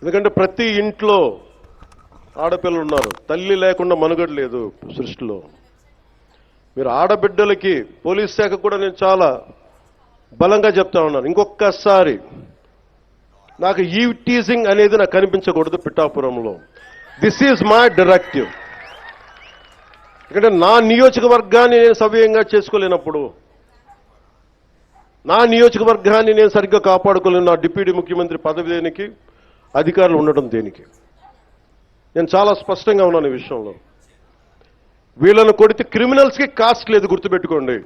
ఎందుకంటే ప్రతి ఇంట్లో ఆడపిల్లలు ఉన్నారు. తల్లి లేకుండా మనుగడ లేదు సృష్టిలో. మీరు ఆడబిడ్డలకి పోలీస్ శాఖ కూడా నేను చాలా బలంగా చెప్తా ఉన్నాను. ఇంకొకసారి నాకు ఈ టీజింగ్ అనేది నాకు కనిపించకూడదు పిఠాపురంలో. దిస్ ఈజ్ మై డైరెక్టివ్ ఎందుకంటే నా నియోజకవర్గాన్ని నేను సవ్యంగా చేసుకోలేనప్పుడు నా నియోజకవర్గాన్ని నేను సరిగ్గా కాపాడుకోలేను. నా డిప్యూటీ ముఖ్యమంత్రి పదవి దేనికి అధికారులు ఉండటం దేనికి? నేను చాలా స్పష్టంగా ఉన్నాను ఈ విషయంలో. వీళ్ళను కొడితే క్రిమినల్స్కి కాస్ట్ లేదు గుర్తుపెట్టుకోండి.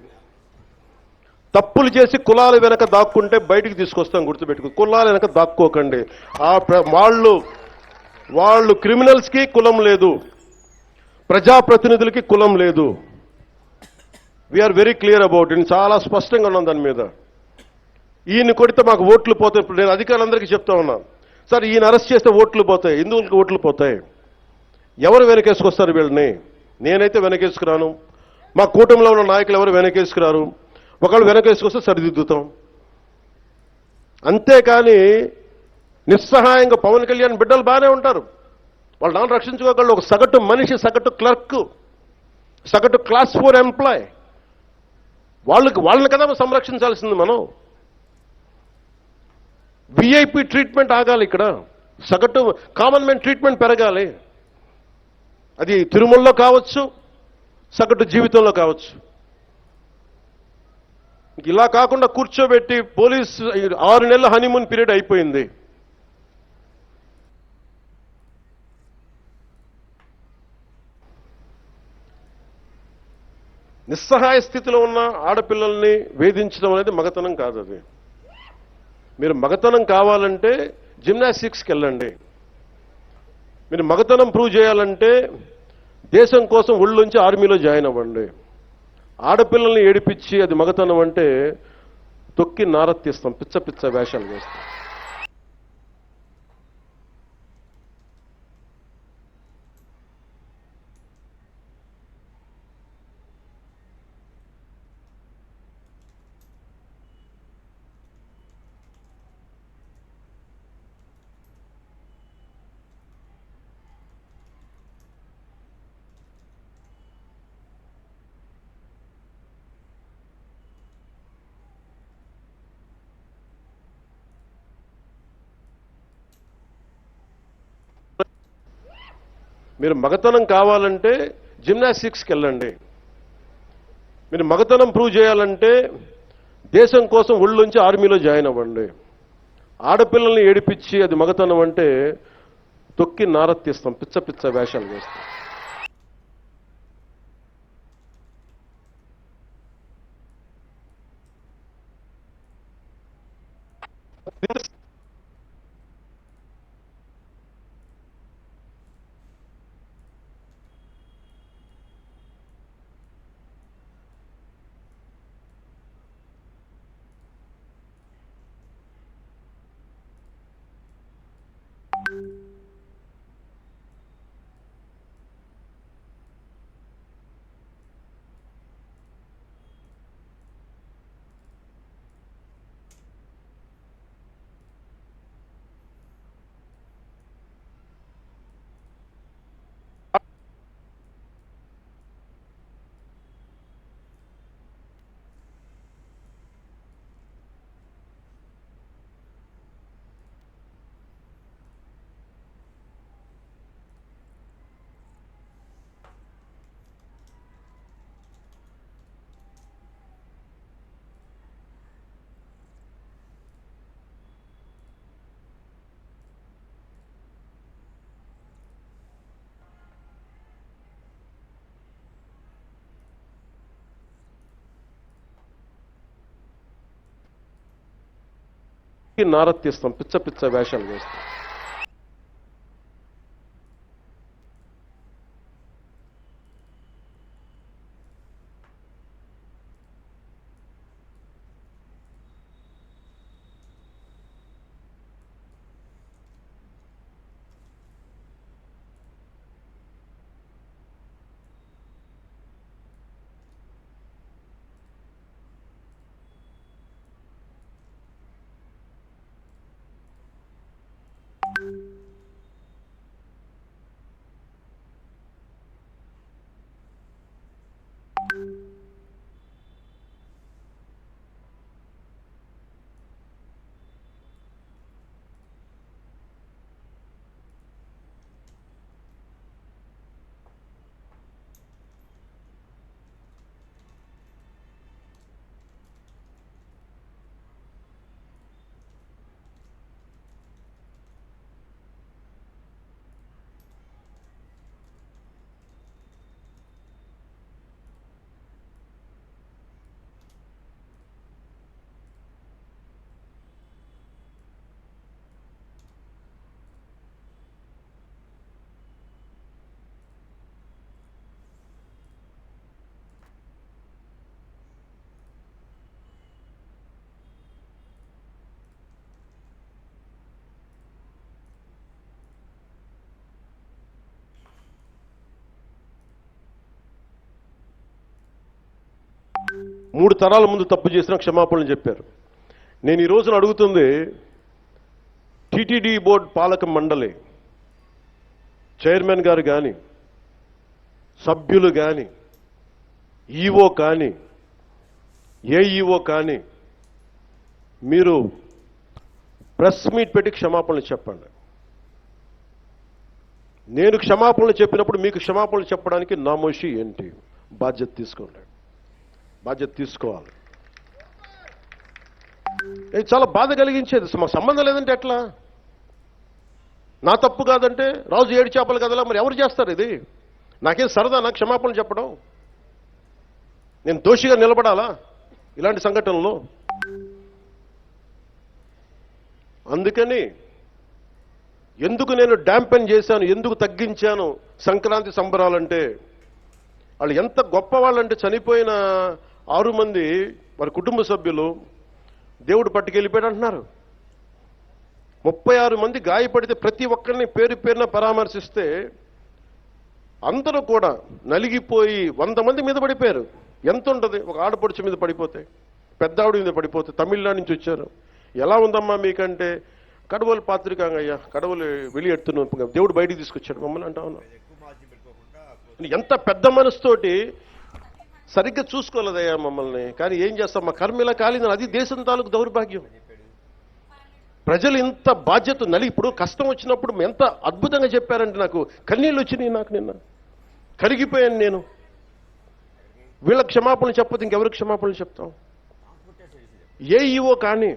తప్పులు చేసి కులాల వెనక దాక్కుంటే బయటికి తీసుకొస్తాం గుర్తుపెట్టుకో. కులాల వెనక దాక్కోకండి. ఆ ప్ర- వాళ్ళు వాళ్ళు క్రిమినల్స్కి కులం లేదు. ప్రజాప్రతినిధులకి కులం లేదు. వీఆర్ వెరీ క్లియర్ అబౌట్ నేను చాలా స్పష్టంగా ఉన్నాను దాని మీద. ఈయన కొడితే మాకు ఓట్లు పోతాయి నేను అధికారులందరికీ చెప్తా ఉన్నాను సార్ ఈయన అరెస్ట్ చేస్తే ఓట్లు పోతాయి హిందువులకు ఓట్లు పోతాయి. ఎవరు వెనకేసుకొస్తారు వీళ్ళని? నేనైతే వెనకేసుకురాను. మా కూటమిలో ఉన్న నాయకులు ఎవరు వెనకేసుకురారు? ఒకళ్ళు వెనకేసుకొస్తే సరిదిద్దుతాం. అంతేకాని నిస్సహాయంగా పవన్ కళ్యాణ్ బిడ్డలు బాగానే ఉంటారు. వాళ్ళు నాన్న రక్షించుకోగలరు ఒక సగటు మనిషి సగటు క్లర్క్ సగటు క్లాస్ ఫోర్ ఎంప్లాయ్. వాళ్ళకి వాళ్ళని కదా సంరక్షించాల్సింది మనం? విఐపి ట్రీట్మెంట్ ఆగాలి ఇక్కడ. సగటు కామన్ మ్యాన్ ట్రీట్మెంట్ పెరగాలి. అది తిరుమలలో కావచ్చు సగటు జీవితంలో కావచ్చు. ఇలా కాకుండా కూర్చోబెట్టి పోలీస్ ఆరు నెలల హనీమూన్ పీరియడ్ అయిపోయింది. నిస్సహాయ స్థితిలో ఉన్న ఆడపిల్లల్ని వేధించడం అనేది మగతనం కాదు అది మీరు మగతనం కావాలంటే జిమ్నాస్టిక్స్కి వెళ్ళండి. మీరు మగతనం ప్రూవ్ చేయాలంటే దేశం కోసం ఒళ్ళుంచి ఆర్మీలో జాయిన్ అవ్వండి. ఆడపిల్లల్ని ఏడిపించి అది మగతనం అంటే తొక్కి నారత్తిస్తాం పిచ్చ పిచ్చ వేషాలు వేస్తాం. మీరు మగతనం కావాలంటే జిమ్నాస్టిక్స్కి వెళ్ళండి. మీరు మగతనం ప్రూవ్ చేయాలంటే దేశం కోసం ఒళ్ళుంచి ఆర్మీలో జాయిన్ అవ్వండి. ఆడపిల్లల్ని ఏడిపించి అది మగతనం అంటే తొక్కి నారత్తిస్తాం పిచ్చ పిచ్చ వేషాలు వేస్తాం. తొక్కి నారత్తిస్తాం పిచ్చ పిచ్చ వేషాలు వేస్తాం. మూడు తరాల ముందు తప్పు చేసిన క్షమాపణలు చెప్పారు. నేను ఈ రోజున అడుగుతుంది టీటీడీ బోర్డు పాలక మండలి చైర్మన్ గారు కానీ సభ్యులు కానీ ఈఓ కానీ ఏఈఓ కానీ మీరు ప్రెస్ మీట్ పెట్టి క్షమాపణలు చెప్పండి. నేను క్షమాపణలు చెప్పినప్పుడు మీకు క్షమాపణలు చెప్పడానికి నామోషి ఏంటి? బాధ్యత తీసుకోండి. బాధ్యత తీసుకోవాలి. ఇది చాలా బాధ కలిగించేది. మాకు సంబంధం లేదంటే ఎట్లా? నా తప్పు కాదంటే రాజు ఏడు చేపలు కదలా మరి ఎవరు చేస్తారు ఇది? నాకేం సరదా నాకు క్షమాపణలు చెప్పడం? నేను దోషిగా నిలబడాలా ఇలాంటి సంఘటనలో? అందుకని ఎందుకు నేను డ్యాంపెన్ చేశాను ఎందుకు తగ్గించాను సంక్రాంతి సంబరాలంటే? వాళ్ళు ఎంత గొప్ప వాళ్ళంటే చనిపోయిన ఆరు మంది వారి కుటుంబ సభ్యులు దేవుడు పట్టుకెళ్ళిపోయాడు అంటున్నారు. ముప్పై ఆరు మంది గాయపడితే ప్రతి ఒక్కరిని పేరు పేరున పరామర్శిస్తే అందరూ కూడా నలిగిపోయి వంద మంది మీద పడిపోయారు. ఎంత ఉంటుంది? ఒక ఆడపడుచు మీద పడిపోతే పెద్ద ఆవిడ మీద పడిపోతే తమిళనాడు నుంచి వచ్చారు. ఎలా ఉందమ్మా మీకంటే? కడవలు పాత్రికాంగ అయ్యా కడవలు వెళ్ళి ఎడుతున్నాం దేవుడు బయటికి తీసుకొచ్చాడు. మమ్మల్ని అంటా ఉన్నా ఎంత పెద్ద మనసుతోటి సరిగ్గా చూసుకోలేదయ్యా మమ్మల్ని. కానీ ఏం చేస్తాం? మా కర్మ ఇలా కాలింది అది దేశం తాలూకు దౌర్భాగ్యం. ప్రజలు ఇంత బాధ్యత నలి ఇప్పుడు కష్టం వచ్చినప్పుడు ఎంత అద్భుతంగా చెప్పారంటే నాకు కన్నీళ్ళు వచ్చినాయి నాకు నిన్న. కరిగిపోయాను నేను. వీళ్ళ క్షమాపణలు చెప్పదు ఇంకెవరికి క్షమాపణలు చెప్తాం? ఏ ఈవో కానీ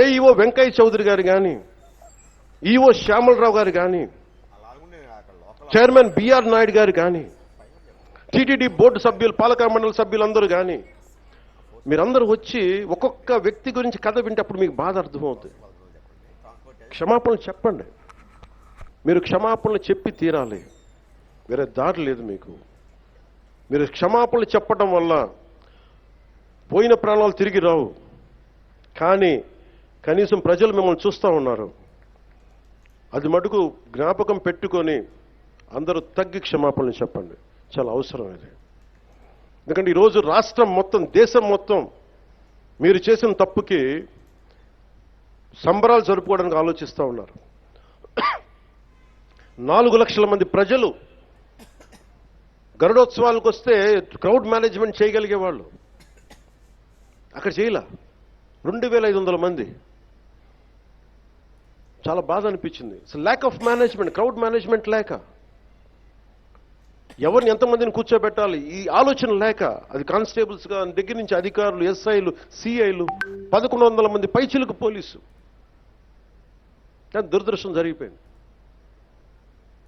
ఏ ఈవో వెంకయ్య చౌదరి గారు కానీ ఈవో శ్యామలరావు గారు కానీ చైర్మన్ బిఆర్ నాయుడు గారు కానీ టీటీడీ బోర్డు సభ్యులు పాలక మండలి సభ్యులందరూ కానీ మీరందరూ వచ్చి ఒక్కొక్క వ్యక్తి గురించి కథ వింటే అప్పుడు మీకు బాధ అర్థమవుతుంది క్షమాపణలు చెప్పండి. మీరు క్షమాపణలు చెప్పి తీరాలి. వేరే దారి లేదు మీకు. మీరు క్షమాపణలు చెప్పడం వల్ల పోయిన ప్రాణాలు తిరిగి రావు. కానీ కనీసం ప్రజలు మిమ్మల్ని చూస్తూ ఉన్నారు. అది మటుకు జ్ఞాపకం పెట్టుకొని అందరూ తగ్గి క్షమాపణలు చెప్పండి. చాలా అవసరం ఇది. ఎందుకంటే ఈరోజు రాష్ట్రం మొత్తం దేశం మొత్తం మీరు చేసిన తప్పుకి సంబరాలు జరుపుకోవడానికి ఆలోచిస్తూ ఉన్నారు. నాలుగు లక్షల మంది ప్రజలు గరుడోత్సవాలకు వస్తే క్రౌడ్ మేనేజ్మెంట్ చేయగలిగే వాళ్ళు అక్కడ చేయలే. రెండు వేల ఐదు వందల మంది. చాలా బాధ అనిపించింది. Lack of management crowd management లేక. ఎవరిని ఎంతమందిని కూర్చోబెట్టాలి? ఈ ఆలోచన లేక అది కానిస్టేబుల్స్ దగ్గర నుంచి అధికారులు ఎస్ఐలు సిఐలు పదకొండు వందల మంది పైచిలకు పోలీసు. కానీ దురదృష్టం జరిగిపోయింది.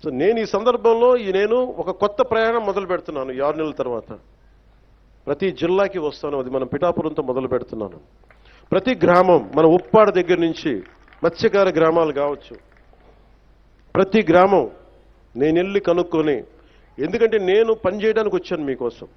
సో నేను ఈ సందర్భంలో ఈ నేను ఒక కొత్త ప్రయాణం మొదలు పెడుతున్నాను ఈ ఆరు నెలల తర్వాత. ప్రతి జిల్లాకి వస్తాను అది మనం పిఠాపురంతో మొదలు పెడుతున్నాను. ప్రతి గ్రామం మన ఉప్పాడ దగ్గర నుంచి మత్స్యకార గ్రామాలు కావచ్చు. ప్రతి గ్రామం నేను వెళ్ళి కనుక్కొని ఎందుకంటే నేను పని చేయడానికి వచ్చాను మీకోసం.